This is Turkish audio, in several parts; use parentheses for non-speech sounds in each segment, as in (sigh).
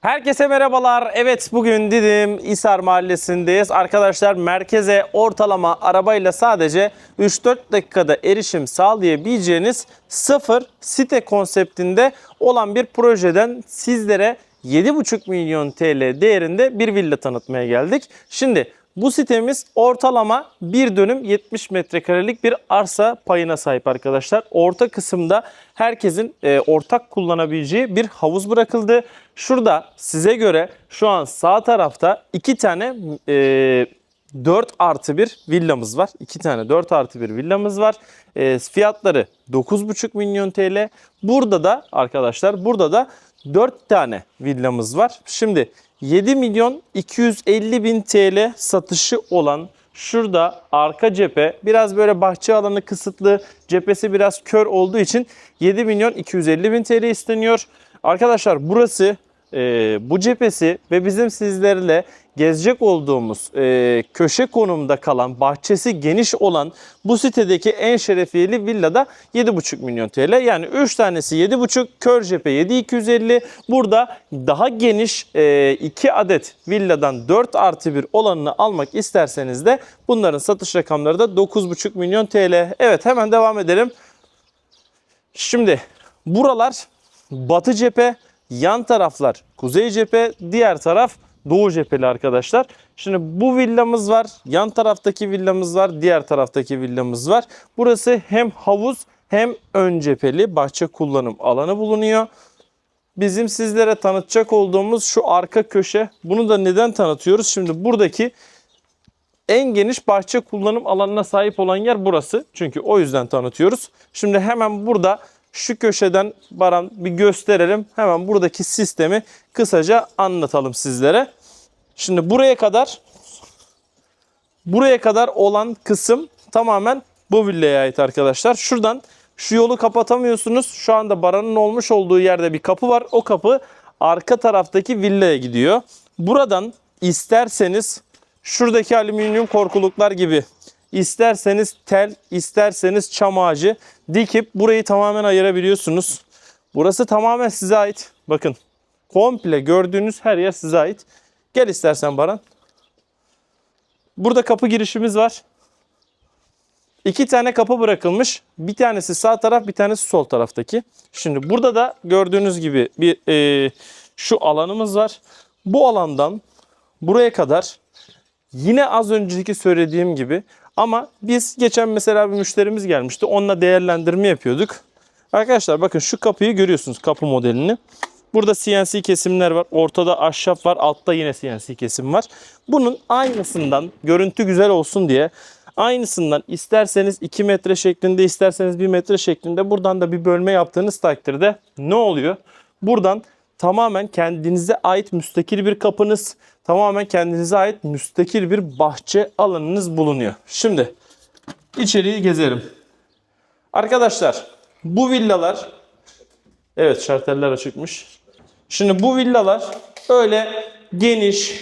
Herkese merhabalar. Evet bugün Didim İsar Mahallesi'ndeyiz. Arkadaşlar merkeze ortalama arabayla sadece 3-4 dakikada erişim sağlayabileceğiniz sıfır site konseptinde olan bir projeden sizlere 7,5 milyon TL değerinde bir villa tanıtmaya geldik. Şimdi bu sitemiz ortalama bir dönüm 70 metrekarelik bir arsa payına sahip arkadaşlar. Orta kısımda herkesin e, ortak kullanabileceği bir havuz bırakıldı. Şurada size göre şu an sağ tarafta iki tane e, 4 artı bir villamız var. İki tane 4 artı bir villamız var. E, fiyatları 9,5 milyon TL. Burada da arkadaşlar burada da 4 tane villamız var. Şimdi 7 milyon 250 bin TL satışı olan şurada arka cephe biraz böyle bahçe alanı kısıtlı cephesi biraz kör olduğu için 7 milyon 250 bin TL isteniyor. Arkadaşlar burası e, bu cephesi ve bizim sizlerle gezecek olduğumuz e, köşe konumda kalan bahçesi geniş olan bu sitedeki en şerefiyeli villada 7,5 milyon TL. Yani 3 tanesi 7,5 kör cephe 7,250 burada daha geniş 2 adet villadan 4 artı 1 olanını almak isterseniz de bunların satış rakamları da 9,5 milyon TL. Evet hemen devam edelim. Şimdi buralar batı cephe, yan taraflar kuzey cephe, diğer taraf doğu cepheli arkadaşlar. Şimdi bu villamız var, yan taraftaki villamız var, diğer taraftaki villamız var. Burası hem havuz hem ön cepheli bahçe kullanım alanı bulunuyor. Bizim sizlere tanıtacak olduğumuz şu arka köşe. Bunu da neden tanıtıyoruz? Şimdi buradaki en geniş bahçe kullanım alanına sahip olan yer burası. Çünkü o yüzden tanıtıyoruz. Şimdi hemen burada şu köşeden Baran bir gösterelim. Hemen buradaki sistemi kısaca anlatalım sizlere. Şimdi buraya kadar buraya kadar olan kısım tamamen bu villaya ait arkadaşlar. Şuradan şu yolu kapatamıyorsunuz. Şu anda Baran'ın olmuş olduğu yerde bir kapı var. O kapı arka taraftaki villaya gidiyor. Buradan isterseniz şuradaki alüminyum korkuluklar gibi isterseniz tel, isterseniz çam ağacı dikip burayı tamamen ayırabiliyorsunuz. Burası tamamen size ait. Bakın komple gördüğünüz her yer size ait. Gel istersen Baran. Burada kapı girişimiz var. İki tane kapı bırakılmış. Bir tanesi sağ taraf, bir tanesi sol taraftaki. Şimdi burada da gördüğünüz gibi bir e, şu alanımız var. Bu alandan buraya kadar yine az önceki söylediğim gibi ama biz geçen mesela bir müşterimiz gelmişti. Onunla değerlendirme yapıyorduk. Arkadaşlar bakın şu kapıyı görüyorsunuz kapı modelini. Burada CNC kesimler var. Ortada ahşap var. Altta yine CNC kesim var. Bunun aynısından görüntü güzel olsun diye aynısından isterseniz 2 metre şeklinde isterseniz 1 metre şeklinde buradan da bir bölme yaptığınız takdirde ne oluyor? Buradan tamamen kendinize ait müstakil bir kapınız, tamamen kendinize ait müstakil bir bahçe alanınız bulunuyor. Şimdi içeriği gezelim. Arkadaşlar bu villalar Evet şarteller açıkmış. Şimdi bu villalar öyle geniş,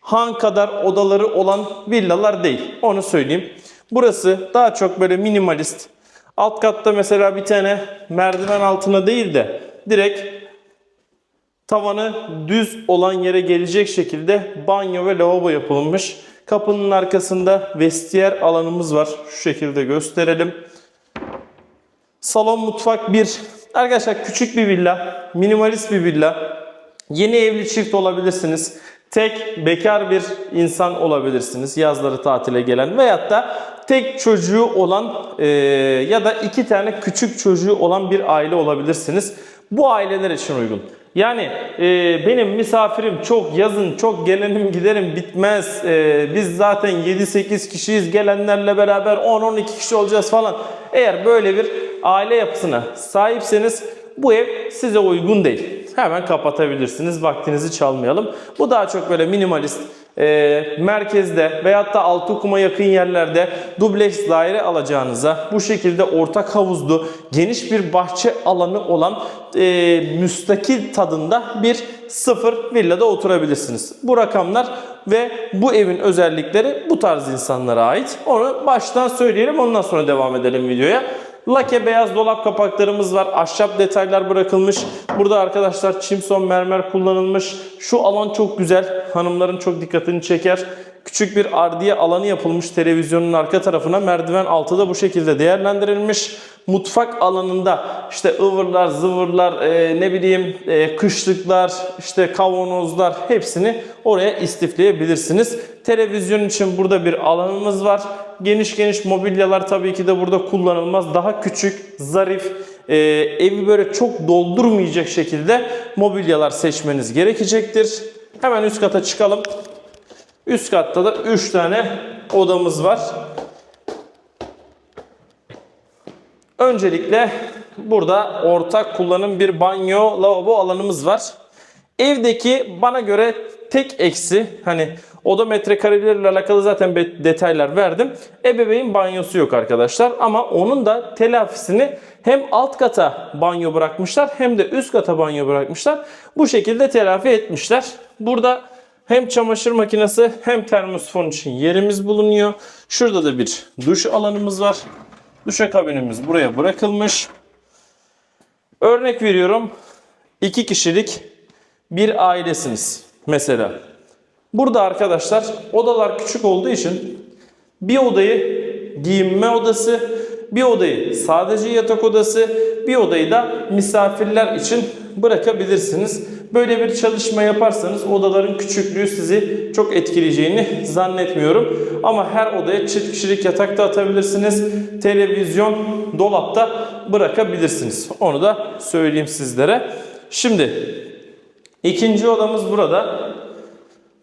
han kadar odaları olan villalar değil. Onu söyleyeyim. Burası daha çok böyle minimalist. Alt katta mesela bir tane merdiven altına değil de direkt tavanı düz olan yere gelecek şekilde banyo ve lavabo yapılmış. Kapının arkasında vestiyer alanımız var. Şu şekilde gösterelim. Salon mutfak bir. Arkadaşlar küçük bir villa, minimalist bir villa. Yeni evli çift olabilirsiniz. Tek bekar bir insan olabilirsiniz. Yazları tatile gelen veyahut da tek çocuğu olan e, ya da iki tane küçük çocuğu olan bir aile olabilirsiniz. Bu aileler için uygun. Yani e, benim misafirim çok yazın çok gelenim giderim bitmez. E, biz zaten 7-8 kişiyiz gelenlerle beraber 10-12 kişi olacağız falan. Eğer böyle bir aile yapısına sahipseniz bu ev size uygun değil. Hemen kapatabilirsiniz. Vaktinizi çalmayalım. Bu daha çok böyle minimalist e, merkezde veyahut da Altıokuma yakın yerlerde dubleks daire alacağınıza bu şekilde ortak havuzlu geniş bir bahçe alanı olan e, müstakil tadında bir sıfır villada oturabilirsiniz. Bu rakamlar ve bu evin özellikleri bu tarz insanlara ait. Onu baştan söyleyelim ondan sonra devam edelim videoya. Lake beyaz dolap kapaklarımız var. Ahşap detaylar bırakılmış. Burada arkadaşlar çimson mermer kullanılmış. Şu alan çok güzel. Hanımların çok dikkatini çeker. Küçük bir ardiye alanı yapılmış televizyonun arka tarafına. Merdiven altı da bu şekilde değerlendirilmiş. Mutfak alanında işte ıvırlar, zıvırlar, e, ne bileyim e, kışlıklar, işte kavanozlar hepsini oraya istifleyebilirsiniz. Televizyon için burada bir alanımız var. Geniş geniş mobilyalar tabii ki de burada kullanılmaz. Daha küçük, zarif, e, evi böyle çok doldurmayacak şekilde mobilyalar seçmeniz gerekecektir. Hemen üst kata çıkalım. Üst katta da 3 tane odamız var. Öncelikle burada ortak kullanım bir banyo, lavabo alanımız var. Evdeki bana göre tek eksi hani oda metrekareleriyle alakalı zaten detaylar verdim. Ebeveyn banyosu yok arkadaşlar ama onun da telafisini hem alt kata banyo bırakmışlar hem de üst kata banyo bırakmışlar. Bu şekilde telafi etmişler. Burada hem çamaşır makinesi hem termosfon için yerimiz bulunuyor. Şurada da bir duş alanımız var. Duşakabinimiz buraya bırakılmış. Örnek veriyorum. iki kişilik bir ailesiniz mesela. Burada arkadaşlar odalar küçük olduğu için bir odayı giyinme odası, bir odayı sadece yatak odası, bir odayı da misafirler için bırakabilirsiniz. Böyle bir çalışma yaparsanız odaların küçüklüğü sizi çok etkileyeceğini zannetmiyorum. Ama her odaya çift kişilik yatak da atabilirsiniz. Televizyon, dolapta bırakabilirsiniz. Onu da söyleyeyim sizlere. Şimdi ikinci odamız burada.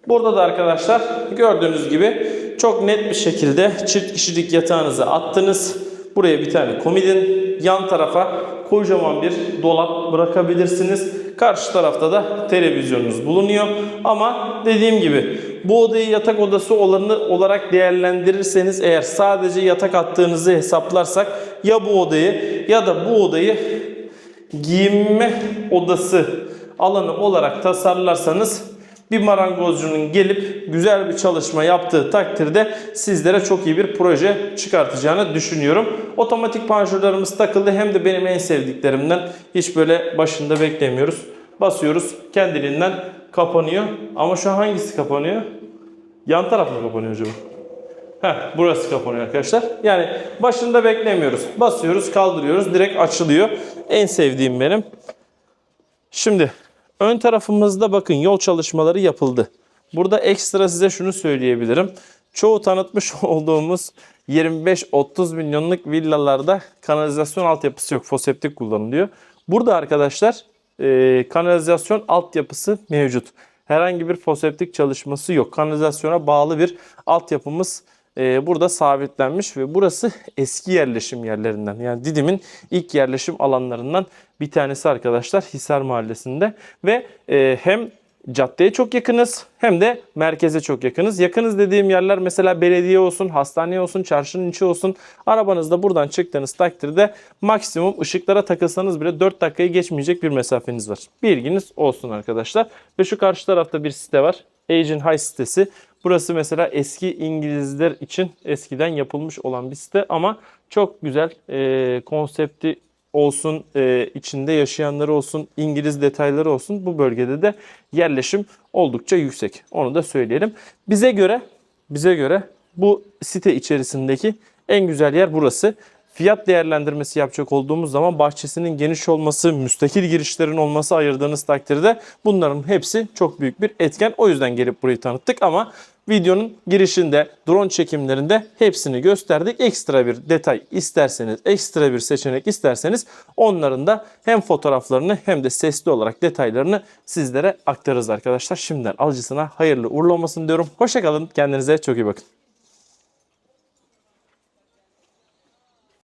Burada da arkadaşlar gördüğünüz gibi çok net bir şekilde çift kişilik yatağınızı attınız. Buraya bir tane komodin, yan tarafa kocaman bir dolap bırakabilirsiniz. Karşı tarafta da televizyonunuz bulunuyor. Ama dediğim gibi bu odayı yatak odası olarak değerlendirirseniz eğer sadece yatak attığınızı hesaplarsak ya bu odayı ya da bu odayı giyinme odası alanı olarak tasarlarsanız bir marangozcunun gelip güzel bir çalışma yaptığı takdirde sizlere çok iyi bir proje çıkartacağını düşünüyorum. Otomatik panjurlarımız takıldı hem de benim en sevdiklerimden hiç böyle başında beklemiyoruz. Basıyoruz kendiliğinden kapanıyor. Ama şu an hangisi kapanıyor? Yan taraf mı kapanıyor acaba? Heh, burası kapanıyor arkadaşlar. Yani başında beklemiyoruz. Basıyoruz, kaldırıyoruz, direkt açılıyor. En sevdiğim benim. Şimdi ön tarafımızda bakın yol çalışmaları yapıldı. Burada ekstra size şunu söyleyebilirim. Çoğu tanıtmış (laughs) olduğumuz 25-30 milyonluk villalarda kanalizasyon altyapısı yok. Foseptik kullanılıyor. Burada arkadaşlar e, kanalizasyon altyapısı mevcut. Herhangi bir foseptik çalışması yok. Kanalizasyona bağlı bir altyapımız e, burada sabitlenmiş ve burası eski yerleşim yerlerinden. Yani Didim'in ilk yerleşim alanlarından bir tanesi arkadaşlar Hisar Mahallesi'nde ve e, hem caddeye çok yakınız hem de merkeze çok yakınız. Yakınız dediğim yerler mesela belediye olsun, hastane olsun, çarşının içi olsun. Arabanızda buradan çıktığınız takdirde maksimum ışıklara takılsanız bile 4 dakikayı geçmeyecek bir mesafeniz var. Bilginiz olsun arkadaşlar. Ve şu karşı tarafta bir site var. Agent High sitesi. Burası mesela eski İngilizler için eskiden yapılmış olan bir site ama çok güzel e, konsepti olsun, e, içinde yaşayanları olsun, İngiliz detayları olsun. Bu bölgede de yerleşim oldukça yüksek. Onu da söyleyelim. Bize göre bize göre bu site içerisindeki en güzel yer burası. Fiyat değerlendirmesi yapacak olduğumuz zaman bahçesinin geniş olması, müstakil girişlerin olması ayırdığınız takdirde bunların hepsi çok büyük bir etken. O yüzden gelip burayı tanıttık ama videonun girişinde, drone çekimlerinde hepsini gösterdik. Ekstra bir detay isterseniz, ekstra bir seçenek isterseniz onların da hem fotoğraflarını hem de sesli olarak detaylarını sizlere aktarırız arkadaşlar. Şimdiden alıcısına hayırlı uğurlu olmasın diyorum. Hoşçakalın. Kendinize çok iyi bakın.